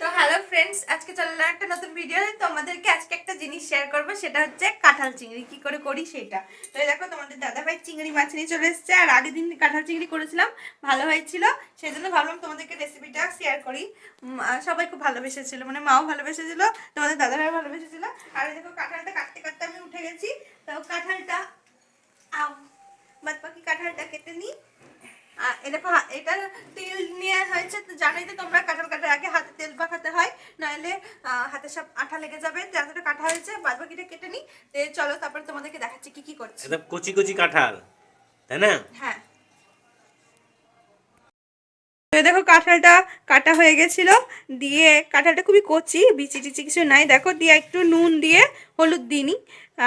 তো hello friends আজকে চললাম একটা নতুন ভিডিও তোমাদেরকে আজকে একটা জিনিস শেয়ার করব, সেটা হচ্ছে কাঁঠাল চিংড়ি। কি করে করি সেটা? তো দেখো, তোমাদের দাদাভাই চিংড়ি মাছ নিয়ে চলে এসেছে। আর আগের দিন কাঁঠাল চিংড়ি করেছিলাম, ভালো হয়েছিল। সেই জন্য ভাবলাম তোমাদেরকে রেসিপিটা শেয়ার করি। সবাই খুব ভালোবেসেছিল মানে মাও ভালোবেসেছিল, তোমাদের দাদাভাই ভালোবেসেছিল। আর দেখো, কাঁঠালটা কাটতে কাটতে আমি উঠে গেছি। তো কাঁঠালটা আও বাদ বাকি কাঁঠালটা কেটে নিই। এই দেখো এটা তেল নিয়ে হয়েছে তো জানোই তো তোমরা কাঁঠাল কাটার আগে হাতে তেল মাখাতে হয় নাহলে হাতে সব আঠা লেগে যাবে। যতটা কাটা হয়েছে বাদ বাকিটা কেটে তো চলো তারপর তোমাদেরকে দেখাচ্ছি কি কি করছি। একদম কচি কচি কাঁঠাল তাই না? হ্যাঁ। দেখো কাঁঠালটা কাটা হয়ে গেছিল। দিয়ে কাঁঠালটা খুবই কচি বিচি টিচি কিছু নাই। দেখো দিয়ে একটু নুন দিয়ে হলুদ দিইনি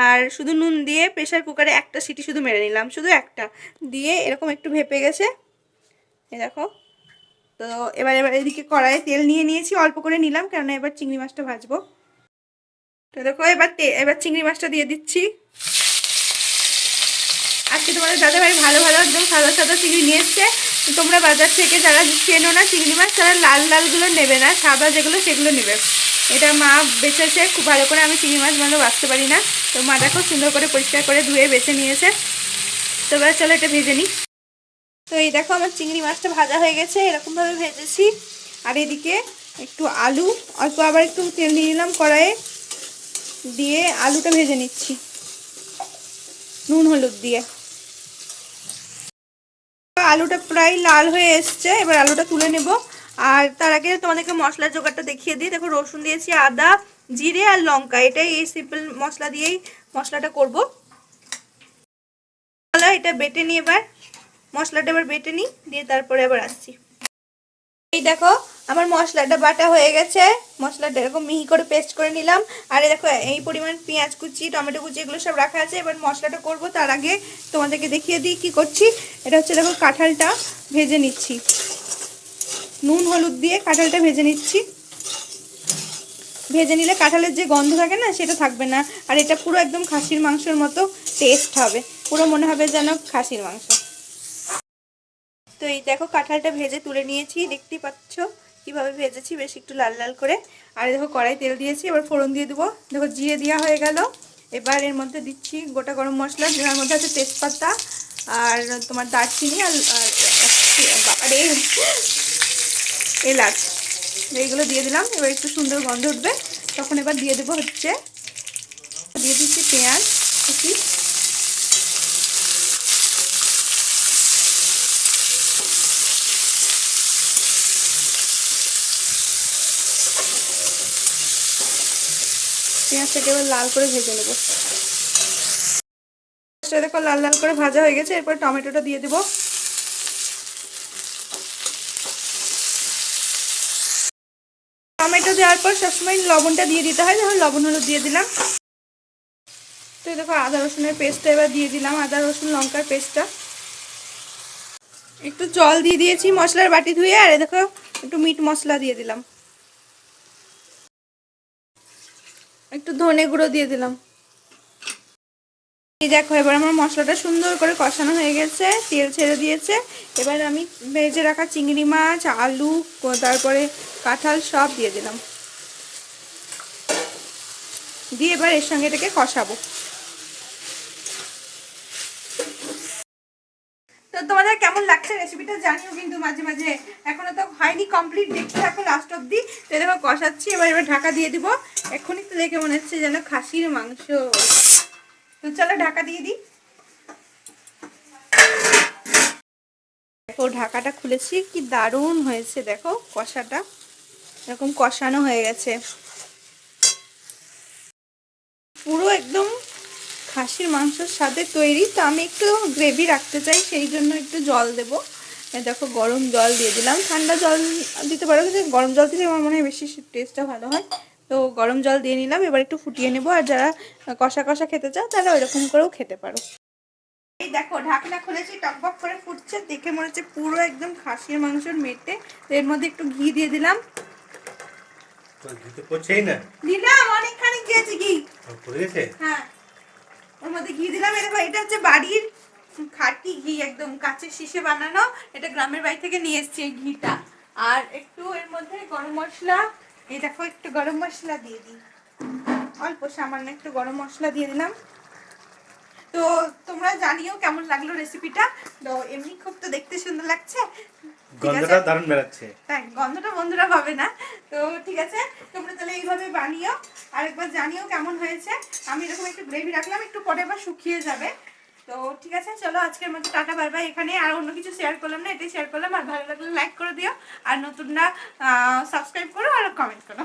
আর শুধু নুন দিয়ে প্রেশার কুকারে একটা সিটি শুধু মেরে নিলাম শুধু একটা। দিয়ে এরকম একটু ভেপে গেছে। এই দেখো। তো এবার এবার এদিকে কড়াইয়ে তেল নিয়ে নিয়েছি, অল্প করে নিলাম, কেননা এবার চিংড়ি মাছটা ভাজবো। তো দেখো, এবার এবার চিংড়ি মাছটা দিয়ে দিচ্ছি। আজকে তোমাদের দাদা ভাই ভালো ভালো একদম সাদা সাদা চিংড়ি নিয়ে এসছে। তোমরা বাজার থেকে যারা চেনো না চিংড়ি মাছ, তারা লাল, লালগুলো নেবে না, সাদা যেগুলো সেগুলো নেবে। এটা মা বেছেছে, খুব ভালো করে আমি চিংড়ি মাছ ভালো বাঁচতে পারি না। তো মা দেখো সুন্দর করে পরিষ্কার করে ধুয়ে বেছে নিয়েছে। তো এবার চলো এটা ভেজে নিই। তো এই দেখো আমার চিংড়ি মাছটা ভাজা হয়ে গেছে, এরকমভাবে ভেজেছি। আর এদিকে একটু আলু, অল্প আবার একটু তেল দিয়ে নিলাম কড়াইয়ে। দিয়ে আলুটা ভেজে নিচ্ছি। নুন, হলুদ দিয়ে। আলুটা প্রায় লাল হয়ে এসছে, এবার আলুটা তুলে নেব। আর তার আগে তোমাদেরকে মশলার জোগাড়টা দেখিয়ে দিই। দেখো রসুন দিয়েছি, আদা, জিরে আর লঙ্কা। এটাই এই সিম্পল মশলা দিয়েই মশলাটা করব। এটা বেটে নিয়ে এবার মশলাটা এবার বেটে নিই, দিয়ে তারপরে আবার আসছি। এই দেখো, আমার মশলাটা বাটা হয়ে গেছে। মশলাটা এরকম মিহি করে পেস্ট করে নিলাম। আর দেখো, এই পরিমাণ পেঁয়াজ কুচি, টমেটো কুচি, এগুলো সব রাখা আছে। এবার মশলাটা করব, তার আগে তোমাদেরকে দেখিয়ে দিই কি করছি। এটা হচ্ছে দেখো, কাঁঠালটা ভেজে নিচ্ছি। নুন, হলুদ দিয়ে কাঁঠালটা ভেজে নিচ্ছি। ভেজে নিলে কাঁঠালের যে গন্ধ থাকে না, সেটা থাকবে না। আর এটা পুরো একদম খাসির মাংসের মতো টেস্ট হবে। পুরো মনে হবে যেন খাসির মাংস। তো এই দেখো কাঁঠালটা ভেজে তুলে নিয়েছি, দেখতেই পাচ্ছ কীভাবে ভেজেছি, বেশ একটু লাল লাল করে। আর দেখো কড়াই তেল দিয়েছি, এবার ফোড়ন দিয়ে দেবো। দেখো জিরে দেওয়া হয়ে গেল। এবার এর মধ্যে দিচ্ছি গোটা গরম মশলা, যার মধ্যে আছে তেজপাতা আর তোমার দারচিনি আর বাবারে এলাচ। এইগুলো দিয়ে দিলাম, এবার একটু সুন্দর গন্ধ উঠবে। তখন এবার দিয়ে দেবো হচ্ছে, দিয়ে দিচ্ছি পেঁয়াজ পেঁয়াজটাকে এবার লাল করে ভেজে নেব। লাল লাল করে ভাজা হয়ে গেছে, এরপর টমেটোটা দিয়ে দেবো। টমেটো দেওয়ার পর সবসময় লবণটা দিয়ে দিতে হয় যখন লবণ হলুদ দিয়ে দিলাম। তো দেখো আদা রসুনের পেস্টটা এবার দিয়ে দিলাম, আদা রসুন লঙ্কার পেস্টটা। একটু জল দিয়ে দিয়েছি, মশলার বাটি ধুয়ে, আর দেখো একটু মিট মশলা দিয়ে দিলাম। একটু ধনে গুঁড়ো দিয়ে দিলাম। এই দেখো, এবার আমার মশলাটা সুন্দর করে কষানো হয়ে গেছে, তেল ছেড়ে দিয়েছে। এবার আমি ভেজে রাখা চিংড়ি মাছ, আলু, তারপরে কাঁঠাল সব দিয়ে দিলাম। দিয়ে এবার এর সঙ্গে এটাকে কষাবো তো তোমাদের কেমন লাগছে রেসিপিটা জানিও কিন্তু মাঝে মাঝে। এখনও তো হয়নি কমপ্লিট দেখতে থাকো লাস্ট অব্দি তো দেখো, কষাচ্ছি, এবার এবার ঢাকা দিয়ে দিব। এখনই তো দেখে মনে হচ্ছে যেন খাসির মাংস। তো চলো ঢাকা দিয়ে দিই। দেখো ঢাকাটা খুলেছি, কি দারুণ হয়েছে, দেখো কষাটা। এরকম কষানো হয়ে গেছে। পুরো একদম খাসির মাংসের সাথে তৈরি। তো আমি একটু গ্রেভি রাখতে চাই সেই জন্য একটু জল দেব। দেখো গরম জল দিয়ে দিলাম। ঠান্ডা জল দিতে পারো কিন্তু গরম জল দিলে আমার মনে হয় বেশি টেস্টটা ভালো হয়। তো গরম জল দিয়ে নিলাম এবার একটু ফুটিয়ে নেব। আর যারা কষা কষা খেতে চাও তারা ওইরকম করেও খেতে পারো। এই দেখো ঢাকনা খুলেছি টকবক করে ফুটছে। দেখে মনে হচ্ছে পুরো একদম খাসির মাংসের মেটে। তো এর মধ্যে একটু ঘি দিয়ে দিলাম। দিলাম অনেকখানি দিয়েছি ঘি। হ্যাঁ। ওর মধ্যে ঘি দিলাম। এটা এটা হচ্ছে বাড়ির খাঁটি ঘি একদম, কাঁচের শিশে বানানো। এটা গ্রামের বাড়ি থেকে নিয়ে এসেছি এই ঘিটা। আর একটু এর মধ্যে গরম মশলা। এই দেখো, একটু গরম মশলা দিয়ে দিই। অল্প সামান্য একটু গরম মশলা দিয়ে দিলাম। তো তোমরা জানিও কেমন লাগল রেসিপিটা তো এমনি খুব তো দেখতে সুন্দর লাগছে। ঠিক আছে? দারুণ বেরাচ্ছে হ্যাঁ গন্ধটা বন্ধুরা পাবে না। তো ঠিক আছে তোমরা তাহলে এইভাবে বানিও। আরেকবার জানিও কেমন হয়েছে। আমি এরকম একটু গ্রেভি রাখলাম একটু পরে আবার শুকিয়ে যাবে। তো ঠিক আছে চলো আজকের মতো টাটা বাই বাই এখানে আর অন্য কিছু শেয়ার করলাম না এটাই শেয়ার করলাম। আর ভালো লাগলে লাইক করে দিও। আর নতুনরা সাবস্ক্রাইব করো আর কমেন্ট করো।